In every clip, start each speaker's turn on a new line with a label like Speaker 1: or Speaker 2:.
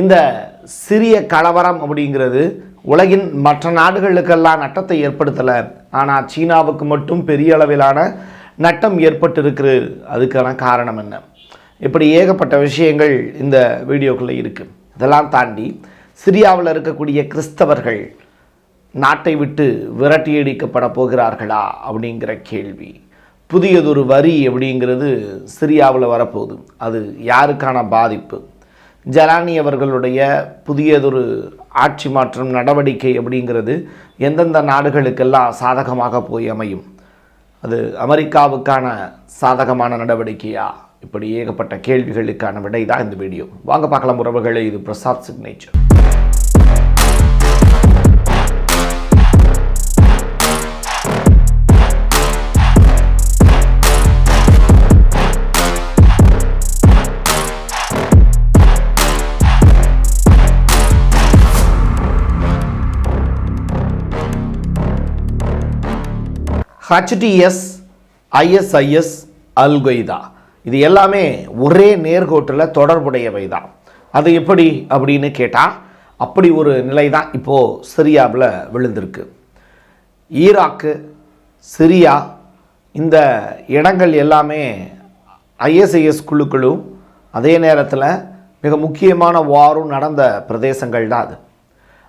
Speaker 1: இந்த சிறிய கலவரம் அப்படிங்கிறது உலகின் மற்ற நாடுகளுக்கெல்லாம் நட்டத்தை ஏற்படுத்தலை. ஆனால் சீனாவுக்கு மட்டும் பெரிய அளவிலான நட்டம் ஏற்பட்டிருக்கு. அதுக்கான காரணம் என்ன? இப்படி ஏகப்பட்ட விஷயங்கள் இந்த வீடியோக்குள்ளே இருக்குது இதெல்லாம் தாண்டி சிரியாவில் இருக்கக்கூடிய கிறிஸ்தவர்கள் நாட்டை விட்டு விரட்டியடிக்கப்பட போகிறார்களா அப்படிங்கிற கேள்வி. புதியதொரு வரி அப்படிங்கிறது சிரியாவில் வரப்போகுது. அது யாருக்கான பாதிப்பு? ஜலானி அவர்களுடைய புதியதொரு ஆட்சி மாற்றம் நடவடிக்கை அப்படிங்கிறது எந்தெந்த நாடுகளுக்கெல்லாம் சாதகமாக போய் அமையும்? அது அமெரிக்காவுக்கான சாதகமான நடவடிக்கையா? இப்படி ஏகப்பட்ட கேள்விகளுக்கான விடை தான் இந்த வீடியோ. வாங்க பார்க்கலாம் உறவுகளே இது Prasad signature. HTS ISIS Al Qaeda. இது எல்லாமே ஒரே நேர்கோட்டில் தொடர்புடையவை தான். அது எப்படி அப்படின்னு கேட்டால் அப்படி ஒரு நிலை தான் இப்போது சிரியாவில் விழுந்திருக்கு. ஈராக்கு சிரியா இந்த இடங்கள் எல்லாமே ஐஎஸ்ஐஎஸ் குழுக்களும் அதே நேரத்தில் மிக முக்கியமான வாரும் நடந்த பிரதேசங்கள் தான் அது.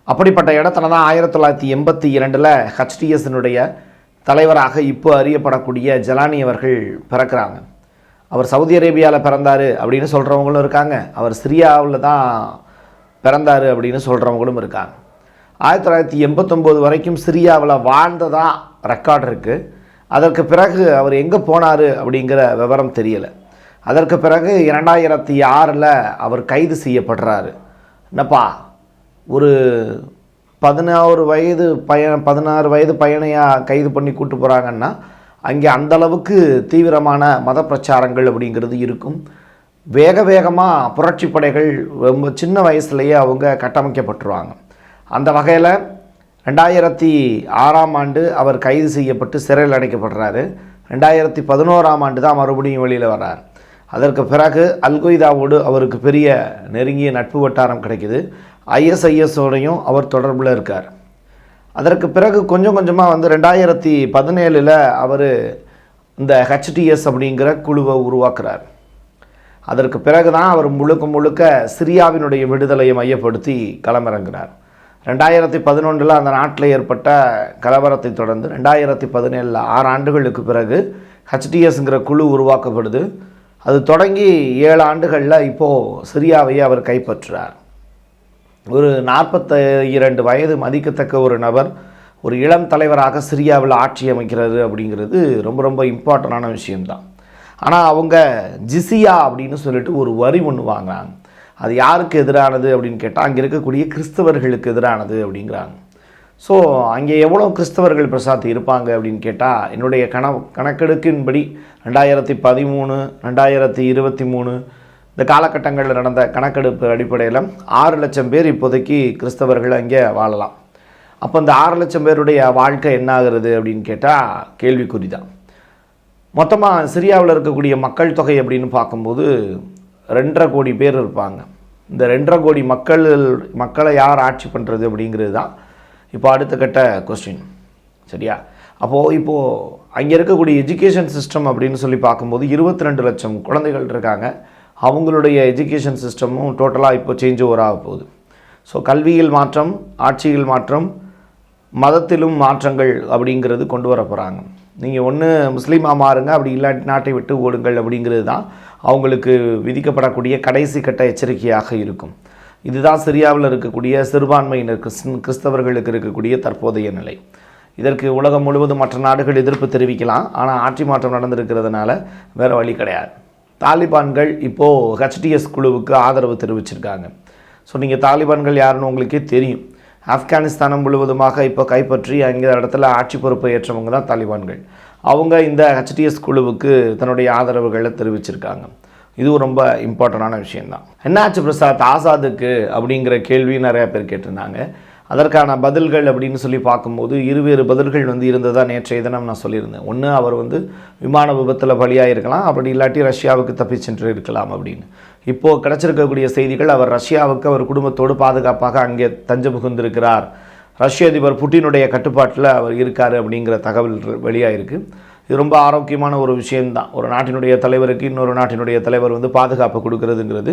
Speaker 1: அப்படிப்பட்ட இடத்துல தான் ஆயிரத்தி தொள்ளாயிரத்தி எண்பத்தி இரண்டில் ஹச்டிஎஸ்னுடைய தலைவராக இப்போ அறியப்படக்கூடிய ஜலானி அவர்கள் பிறக்கிறாங்க. அவர் சவுதி அரேபியாவில் பிறந்தார் அப்படின்னு சொல்கிறவங்களும் இருக்காங்க. அவர் சிரியாவில் தான் பிறந்தார் அப்படின்னு சொல்கிறவங்களும் இருக்காங்க. ஆயிரத்தி தொள்ளாயிரத்தி எண்பத்தொம்போது வரைக்கும் சிரியாவில் வாழ்ந்ததாக ரெக்கார்ட் இருக்குது அதற்கு பிறகு அவர் எங்கே போனார் அப்படிங்கிற விவரம் தெரியலை. அதற்கு பிறகு இரண்டாயிரத்தி ஆறில் அவர் கைது செய்யப்படுறாரு. என்னப்பா ஒரு பதினாறு வயது பய பதினாறு வயது பையனையாக கைது பண்ணி கூட்டு போகிறாங்கன்னா அங்கே அந்த அளவுக்கு தீவிரமான மத பிரச்சாரங்கள் அப்படிங்கிறது இருக்கும். வேக வேகமாக புரட்சி படைகள் ரொம்ப சின்ன வயசுலேயே அவங்க கட்டமைக்கப்பட்டுருவாங்க. அந்த வகையில் ரெண்டாயிரத்தி ஆறாம் ஆண்டு அவர் கைது செய்யப்பட்டு சிறையில் அடைக்கப்படுறாரு. ரெண்டாயிரத்தி பதினோராம் ஆண்டு தான் மறுபடியும் வெளியில் வர்றார். அதற்கு பிறகு அல்கொய்தாவோடு அவருக்கு பெரிய நெருங்கிய நட்பு வட்டாரம் கிடைக்குது. ஐஎஸ்ஐஎஸோடையும் அவர் தொடர்பில் இருக்கார். அதற்கு பிறகு கொஞ்சம் கொஞ்சமாக வந்து ரெண்டாயிரத்தி பதினேழில் அவர் இந்த ஹெச்டிஎஸ் அப்படிங்கிற குழுவை உருவாக்குறார். அதற்கு பிறகு தான் அவர் முழுக்க முழுக்க சிரியாவினுடைய விடுதலையை மையப்படுத்தி களமிறங்கினார். ரெண்டாயிரத்தி பதினொன்றில் அந்த நாட்டில் ஏற்பட்ட கலவரத்தை தொடர்ந்து ரெண்டாயிரத்தி பதினேழில் ஆறு ஆண்டுகளுக்கு பிறகு ஹெச்டிஎஸ்ங்கிற குழு உருவாக்கப்படுது. அது தொடங்கி ஏழு ஆண்டுகளில் இப்போது சிரியாவையே அவர் கைப்பற்றுறார். ஒரு நாற்பத்தி இரண்டு வயது மதிக்கத்தக்க ஒரு நபர் ஒரு இளம் தலைவராக சிரியாவில் ஆட்சி அமைக்கிறது அப்படிங்கிறது ரொம்ப ரொம்ப இம்பார்ட்டண்டான விஷயம்தான். ஆனால் அவங்க ஜிசியா அப்படின்னு சொல்லிட்டு ஒரு வரி ஒன்று வாங்குறாங்க. அது யாருக்கு எதிரானது அப்படின்னு கேட்டால் அங்கே இருக்கக்கூடிய கிறிஸ்தவர்களுக்கு எதிரானது அப்படிங்கிறாங்க. ஸோ அங்கே எவ்வளோ கிறிஸ்தவர்கள் பிரசாத் இருப்பாங்க அப்படின்னு கேட்டால் என்னுடைய கண கணக்கெடுக்கின்படி ரெண்டாயிரத்தி பதிமூணு ரெண்டாயிரத்தி இருபத்தி மூணு இந்த காலகட்டங்களில் நடந்த கணக்கெடுப்பு அடிப்படையில் ஆறு லட்சம் பேர் இப்போதைக்கு கிறிஸ்தவர்கள் அங்கே வாழலாம். அப்போ இந்த ஆறு லட்சம் பேருடைய வாழ்க்கை என்ன ஆகுறது அப்படின்னு கேட்டால் கேள்விக்குறி தான் மொத்தமாக சிரியாவில் இருக்கக்கூடிய மக்கள் தொகை அப்படின்னு பார்க்கும்போது ரெண்டரை கோடி பேர் இருப்பாங்க. இந்த ரெண்டரை கோடி மக்கள் மக்களை யார் ஆட்சி பண்ணுறது அப்படிங்கிறது தான் இப்போ அடுத்த கட்ட கொஸ்டின் சரியா? அப்போது இப்போது அங்கே இருக்கக்கூடிய எஜுகேஷன் சிஸ்டம் அப்படின்னு சொல்லி பார்க்கும்போது இருபத்தி ரெண்டு லட்சம் குழந்தைகள் இருக்காங்க. அவங்களுடைய எஜுகேஷன் சிஸ்டமும் டோட்டலாக இப்போ சேஞ்ச் ஓவர் ஆக போகுது. ஸோ கல்வியில் மாற்றம் ஆட்சியில் மாற்றம் மதத்திலும் மாற்றங்கள் அப்படிங்கிறது கொண்டு வர போகிறாங்க நீங்கள் ஒன்று முஸ்லீமாக மாறுங்க அப்படி இல்லாட்டி நாட்டை விட்டு ஓடுங்கள் அப்படிங்கிறது தான் அவங்களுக்கு விதிக்கப்படக்கூடிய கடைசி கட்ட எச்சரிக்கையாக இருக்கும். இதுதான் சிரியாவில் இருக்கக்கூடிய சிறுபான்மையினர் கிறிஸ் கிறிஸ்தவர்களுக்கு இருக்கக்கூடிய தற்போதைய நிலை. இதற்கு உலகம் முழுவதும் மற்ற நாடுகள் எதிர்ப்பு தெரிவிக்கலாம் ஆனால் ஆட்சி மாற்றம் நடந்திருக்கிறதுனால வேறு வழி கிடையாது. தாலிபான்கள் இப்போது ஹெச்டிஎஸ் குழுவுக்கு ஆதரவு தெரிவிச்சிருக்காங்க. ஸோ நீங்கள் தாலிபான்கள் யாருன்னு உங்களுக்கே தெரியும். ஆப்கானிஸ்தானம் முழுவதுமாக இப்போ கைப்பற்றி அங்கே இடத்துல ஆட்சி பொறுப்பை ஏற்றவங்க தான் தாலிபான்கள். அவங்க இந்த ஹெச்டிஎஸ் குழுவுக்கு தன்னுடைய ஆதரவுகளை தெரிவிச்சிருக்காங்க. இதுவும் ரொம்ப இம்பார்ட்டண்டான விஷயம்தான். என்னாச்சு பிரசாத்? ஆசாதுக்கு அப்படிங்கிற கேள்வி நிறையா பேர் கேட்டிருந்தாங்க. அதற்கான பதில்கள் அப்படின்னு சொல்லி பார்க்கும்போது இருவேறு பதில்கள் வந்து இருந்ததாக நேற்றைய தினம் நான் சொல்லியிருந்தேன். ஒன்று அவர் வந்து விமான விபத்தில் பலியாக இருக்கலாம் அப்படி இல்லாட்டி ரஷ்யாவுக்கு தப்பி சென்று இருக்கலாம் அப்படின்னு. இப்போது கிடச்சிருக்கக்கூடிய செய்திகள் அவர் ரஷ்யாவுக்கு அவர் குடும்பத்தோடு பாதுகாப்பாக அங்கே தஞ்சம் புகுந்திருக்கிறார் ரஷ்ய அதிபர் புட்டினுடைய கட்டுப்பாட்டில் அவர் இருக்கார் அப்படிங்கிற தகவல் வெளியாயிருக்கு. இது ரொம்ப ஆரோக்கியமான ஒரு விஷயம்தான். ஒரு நாட்டினுடைய தலைவருக்கு இன்னொரு நாட்டினுடைய தலைவர் வந்து பாதுகாப்பு கொடுக்கறதுங்கிறது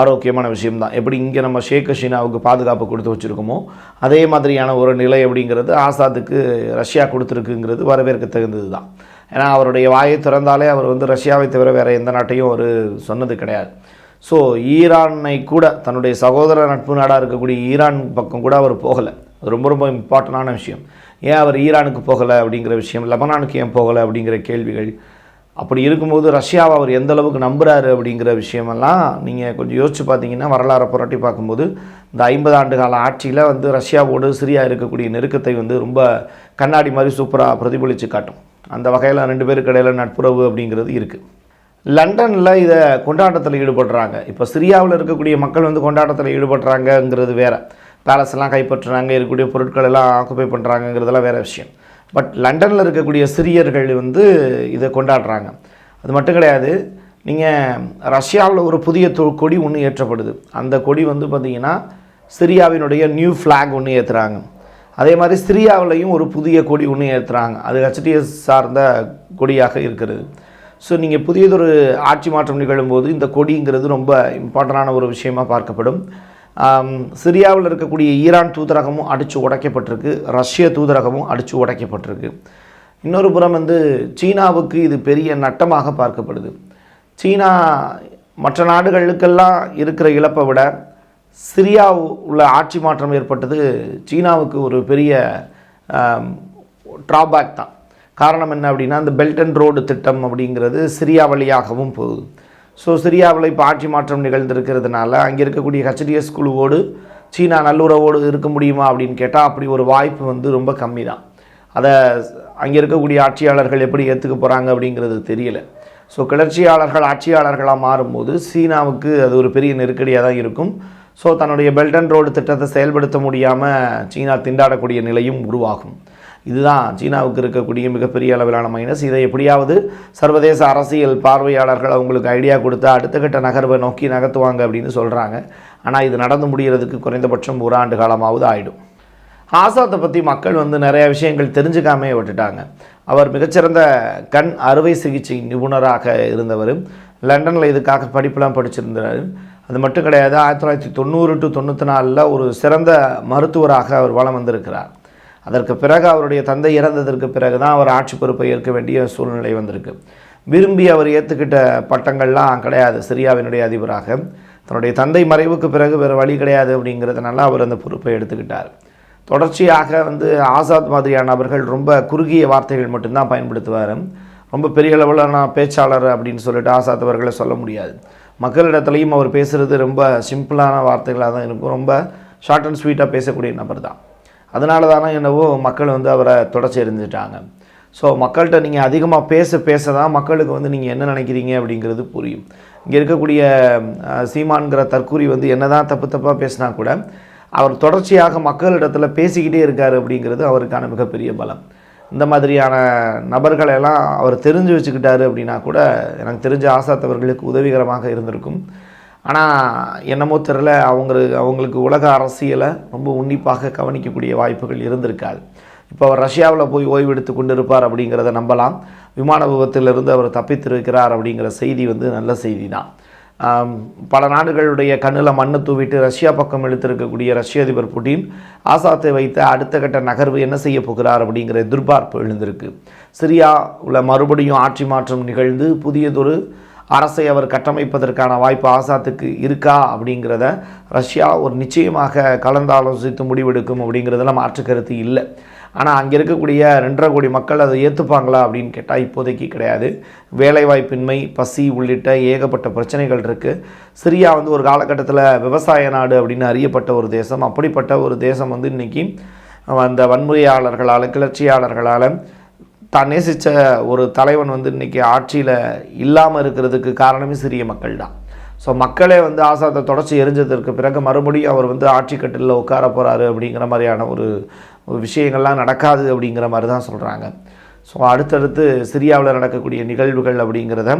Speaker 1: ஆரோக்கியமான விஷயம்தான். எப்படி இங்கே நம்ம ஷேக் ஹசீனாவுக்கு பாதுகாப்பு கொடுத்து வச்சுருக்கோமோ அதே மாதிரியான ஒரு நிலை அப்படிங்கிறது ஆசாத்துக்கு ரஷ்யா கொடுத்துருக்குங்கிறது வரவேற்க தகுந்தது தான் ஏன்னா அவருடைய வாயை திறந்தாலே அவர் வந்து ரஷ்யாவை தவிர வேறு எந்த நாட்டையும் அவர் சொன்னது கிடையாது. ஸோ ஈரானை கூட தன்னுடைய சகோதர நட்பு நாடாக இருக்கக்கூடிய ஈரான் பக்கம் கூட அவர் போகலை. ரொம்ப ரொம்ப இம்பார்ட்டண்டான விஷயம். ஏன் அவர் ஈரானுக்கு போகலை அப்படிங்கிற விஷயம் லெபனானுக்கு ஏன் போகலை அப்படிங்கிற கேள்விகள். அப்படி இருக்கும்போது ரஷ்யாவை அவர் எந்த அளவுக்கு நம்புகிறாரு அப்படிங்கிற விஷயமெல்லாம் நீங்கள் கொஞ்சம் யோசிச்சு பார்த்தீங்கன்னா வரலாறை புரட்டி பார்க்கும்போது இந்த ஐம்பது ஆண்டு கால ஆட்சியில் வந்து ரஷ்யாவோடு சிரியா இருக்கக்கூடிய நெருக்கத்தை வந்து ரொம்ப கண்ணாடி மாதிரி சூப்பராக பிரதிபலித்து காட்டும். அந்த வகையில் ரெண்டு பேருக்கு இடையில் நட்புறவு அப்படிங்கிறது இருக்குது லண்டனில் இதை கொண்டாட்டத்தில் ஈடுபடுறாங்க. இப்போ சிரியாவில் இருக்கக்கூடிய மக்கள் வந்து கொண்டாட்டத்தில் ஈடுபடுறாங்கங்கிறது வேறு. பேலஸ் எல்லாம் கைப்பற்றுறாங்க இருக்கக்கூடிய பொருட்கள் எல்லாம் ஆக்குப்பை பண்ணுறாங்கங்கிறதெல்லாம் வேற விஷயம். பட் லண்டனில் இருக்கக்கூடிய சிரியர்கள் வந்து இதை கொண்டாடுறாங்க. அது மட்டும் கிடையாது நீங்கள் ரஷ்யாவில் ஒரு புதிய தொ கொடி ஒன்று ஏற்றப்படுது. அந்த கொடி வந்து பார்த்திங்கன்னா சிரியாவினுடைய நியூ ஃப்ளாக் ஒன்று ஏற்றுறாங்க அதே மாதிரி சிரியாவிலையும் ஒரு புதிய கொடி ஒன்று ஏற்றுறாங்க அது ஹெச்டிஎஸ் சார்ந்த கொடியாக இருக்கிறது. ஸோ நீங்கள் புதியதொரு ஆட்சி மாற்றம் நிகழும்போது இந்த கொடிங்கிறது ரொம்ப இம்பார்ட்டண்டான ஒரு விஷயமாக பார்க்கப்படும். சிரியாவில் இருக்கக்கூடிய ஈரான் தூதரகமும் அடித்து உடைக்கப்பட்டிருக்கு. ரஷ்ய தூதரகமும் அடித்து உடைக்கப்பட்டிருக்கு. இன்னொரு புறம் வந்து சீனாவுக்கு இது பெரிய நட்டமாக பார்க்கப்படுது. சீனா மற்ற நாடுகளுக்கெல்லாம் இருக்கிற இழப்பை விட சிரியா உள்ள ஆட்சி மாற்றம் ஏற்பட்டது சீனாவுக்கு ஒரு பெரிய ட்ராபேக் தான். காரணம் என்ன அப்படின்னா இந்த பெல்ட் அண்ட் ரோடு திட்டம் அப்படிங்கிறது சிரியா வழியாகவும் போகுது. ஸோ சிரியாவில் இப்போ ஆட்சி மாற்றம் நிகழ்ந்திருக்கிறதுனால அங்கே இருக்கக்கூடிய ஹெச்டிஎஸ் குழுவோடு சீனா நல்லுறவோடு இருக்க முடியுமா அப்படின்னு கேட்டால் அப்படி ஒரு வாய்ப்பு வந்து ரொம்ப கம்மி தான் அதை அங்கே இருக்கக்கூடிய ஆட்சியாளர்கள் எப்படி ஏற்றுக்க போகிறாங்க அப்படிங்கிறது தெரியல. ஸோ கிளர்ச்சியாளர்கள் ஆட்சியாளர்களாக மாறும்போது சீனாவுக்கு அது ஒரு பெரிய நெருக்கடியாக தான் இருக்கும். ஸோ தன்னுடைய பெல்ட் அண்ட் ரோடு திட்டத்தை செயல்படுத்த முடியாமல் சீனா திண்டாடக்கூடிய நிலையும் உருவாகும். இதுதான் சீனாவுக்கு இருக்கக்கூடிய மிகப்பெரிய அளவிலான மைனஸ் இதை எப்படியாவது சர்வதேச அரசியல் பார்வையாளர்கள் அவங்களுக்கு ஐடியா கொடுத்து அடுத்த கட்ட நகர்வை நோக்கி நகர்த்துவாங்க அப்படின்னு சொல்கிறாங்க ஆனால் இது நடந்து முடிகிறதுக்கு குறைந்தபட்சம் ஒரு ஆண்டு காலமாவது ஆகிடும் ஆசாத்தை பற்றி மக்கள் வந்து நிறைய விஷயங்கள் தெரிஞ்சுக்காமே விட்டுட்டாங்க. அவர் மிகச்சிறந்த கண் அறுவை சிகிச்சை நிபுணராக இருந்தவர். லண்டனில் இதுக்காக படிப்பெல்லாம் படிச்சிருந்தார். அது மட்டும் கிடையாது ஆயிரத்தி தொள்ளாயிரத்தி தொண்ணூறு டு தொண்ணூற்றி நாலில் ஒரு சிறந்த மருத்துவராக அவர் வலம் வந்திருக்கிறார். அதற்கு பிறகு அவருடைய தந்தை இறந்ததற்கு பிறகு தான் அவர் ஆட்சி பொறுப்பை ஏற்க வேண்டிய சூழ்நிலை வந்திருக்கு. விரும்பி அவர் ஏற்றுக்கிட்ட பட்டங்கள்லாம் கிடையாது சிரியாவினுடைய அதிபராக. தன்னுடைய தந்தை மறைவுக்கு பிறகு வேறு வழி கிடையாது அப்படிங்கிறதுனால அவர் அந்த பொறுப்பை எடுத்துக்கிட்டார். தொடர்ச்சியாக வந்து ஆசாத் மாதிரியான நபர்கள் ரொம்ப குறுகிய வார்த்தைகள் மட்டும்தான் பயன்படுத்துவார். ரொம்ப பெரிய அளவிலான பேச்சாளர் அப்படின்னு சொல்லிட்டு ஆசாத் அவர்களை சொல்ல முடியாது. மக்களிடத்துலையும் அவர் பேசுகிறது ரொம்ப சிம்பிளான வார்த்தைகளாக தான் இருக்கும். ரொம்ப ஷார்ட் அண்ட் ஸ்வீட்டாக பேசக்கூடிய நபர் தான். அதனால தானே என்னவோ மக்கள் வந்து அவரை தொடச்சி எறிஞ்சிட்டாங்க ஸோ மக்கள்கிட்ட நீங்கள் அதிகமாக பேச பேச தான் மக்களுக்கு வந்து நீங்கள் என்ன நினைக்கிறீங்க அப்படிங்கிறது புரியும். இங்கே இருக்கக்கூடிய சீமான்கிற தற்கூரி வந்து என்ன தான் தப்பு தப்பாக பேசினா கூட அவர் தொடர்ச்சியாக மக்களிடத்தில் பேசிக்கிட்டே இருக்கார் அப்படிங்கிறது அவருக்கான மிகப்பெரிய பலம். இந்த மாதிரியான நபர்களெல்லாம் அவர் தெரிஞ்சு வச்சுக்கிட்டாரு அப்படின்னா கூட எனக்கு தெரிஞ்ச ஆசாத்தவர்களுக்கு உதவிகரமாக இருந்திருக்கும். ஆனால் என்னமோ தெரில அவங்க அவங்களுக்கு உலக அரசியலை ரொம்ப உன்னிப்பாக கவனிக்கக்கூடிய வாய்ப்புகள் இருந்திருக்காது. இப்போ அவர் ரஷ்யாவில் போய் ஓய்வெடுத்து கொண்டு இருப்பார் அப்படிங்கிறத நம்பலாம். விமான விபத்திலிருந்து அவர் தப்பித்திருக்கிறார் அப்படிங்கிற செய்தி வந்து நல்ல செய்தி தான் பல நாடுகளுடைய கண்ணில் மண்ணை தூவிட்டு ரஷ்யா பக்கம் இழுத்திருக்கக்கூடிய ரஷ்ய அதிபர் புட்டின் ஆசாத்தை வைத்த அடுத்த கட்ட நகர்வு என்ன செய்ய போகிறார் அப்படிங்கிற எதிர்பார்ப்பு எழுந்திருக்கு. சிரியா உள்ள மறுபடியும் ஆட்சி மாற்றம் நிகழ்ந்து புதியதொரு அரசை அவர் கட்டமைப்பதற்கான வாய்ப்பு ஆசாத்துக்கு இருக்கா அப்படிங்கிறத ரஷ்யா ஒரு நிச்சயமாக கலந்தாலோசித்து முடிவெடுக்கும் அப்படிங்கிறதுல மாற்று கருத்து இல்லை. ஆனால் அங்கே இருக்கக்கூடிய ரெண்டரை கோடி மக்கள் அதை ஏற்றுப்பாங்களா அப்படின்னு கேட்டால் இப்போதைக்கு கிடையாது. வேலைவாய்ப்பின்மை பசி உள்ளிட்ட ஏகப்பட்ட பிரச்சனைகள் இருக்குது சிரியா வந்து ஒரு காலகட்டத்தில் விவசாய நாடு அப்படின்னு அறியப்பட்ட ஒரு தேசம். அப்படிப்பட்ட ஒரு தேசம் வந்து இன்றைக்கி அந்த வன்முறையாளர்களால் கிளர்ச்சியாளர்களால் தான் நேசித்த ஒரு தலைவன் வந்து இன்றைக்கி ஆட்சியில் இல்லாமல் இருக்கிறதுக்கு காரணமே சிறிய மக்கள் தான். ஸோ மக்களே வந்து ஆசாத்தை தொடச்சி எரிஞ்சதற்கு பிறகு மறுபடியும் அவர் வந்து ஆட்சி கட்டிலில் உட்கார போகிறாரு அப்படிங்கிற மாதிரியான ஒரு ஒரு விஷயங்கள்லாம் நடக்காது அப்படிங்கிற மாதிரி தான் சொல்கிறாங்க ஸோ அடுத்தடுத்து சிரியாவில் நடக்கக்கூடிய நிகழ்வுகள் அப்படிங்கிறத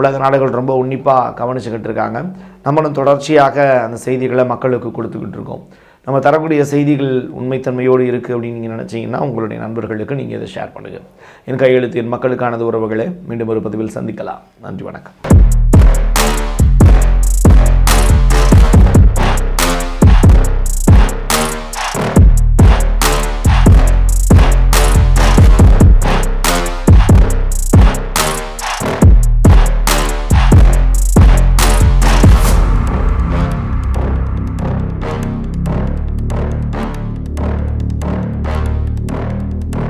Speaker 1: உலக நாடுகள் ரொம்ப உன்னிப்பாக கவனிச்சுக்கிட்டு இருக்காங்க. நம்மளும் தொடர்ச்சியாக அந்த செய்திகளை மக்களுக்கு கொடுத்துக்கிட்டு இருக்கோம். நம்ம தரக்கூடிய செய்திகள் உண்மைத்தன்மையோடு இருக்குது அப்படின்னு நீங்கள் நினச்சிங்கன்னா உங்களுடைய நண்பர்களுக்கு நீங்கள் இதை ஷேர் பண்ணுங்கள் என் கையெழுத்து என் மக்களுக்கானது உறவுகளை மீண்டும் ஒரு பதிவில் சந்திக்கலாம். நன்றி வணக்கம்.